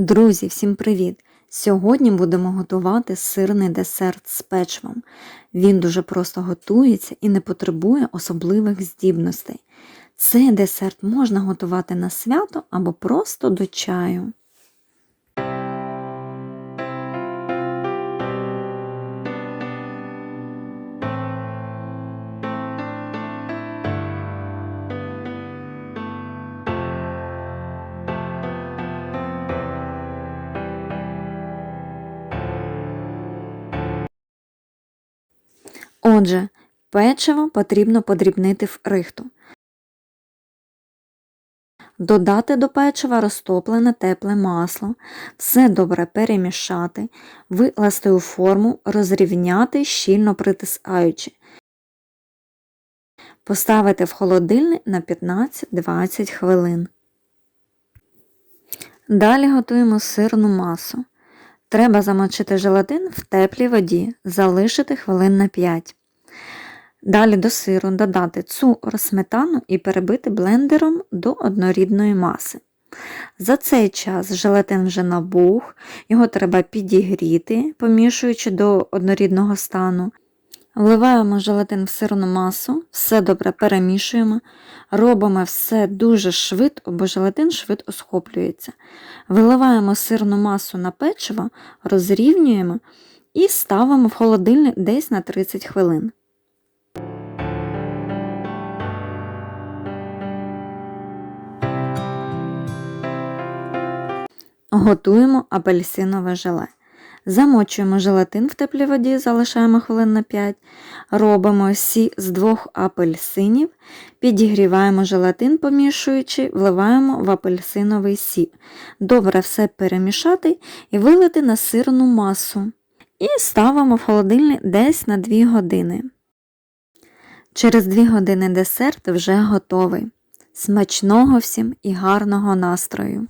Друзі, всім привіт! Сьогодні будемо готувати сирний десерт з печивом. Він дуже просто готується і не потребує особливих здібностей. Цей десерт можна готувати на свято або просто до чаю. Отже, печиво потрібно подрібнити в рихту. Додати до печива розтоплене тепле масло, все добре перемішати, викласти у форму, розрівняти, щільно притискаючи. Поставити в холодильник на 15-20 хвилин. Далі готуємо сирну масу. Треба замочити желатин в теплій воді, залишити хвилин на 5. Далі до сиру додати цукор, сметану і перебити блендером до однорідної маси. За цей час желатин вже набух, його треба підігріти, помішуючи до однорідного стану. Вливаємо желатин в сирну масу, все добре перемішуємо, робимо все дуже швидко, бо желатин швидко схоплюється. Виливаємо сирну масу на печиво, розрівнюємо і ставимо в холодильник десь на 30 хвилин. Готуємо апельсинове желе. Замочуємо желатин в теплій воді, залишаємо хвилин на 5. Робимо сі з двох апельсинів, підігріваємо желатин, помішуючи, вливаємо в апельсиновий сік. Добре все перемішати і вилити на сирну масу. І ставимо в холодильник десь на 2 години. Через 2 години десерт вже готовий. Смачного всім і гарного настрою!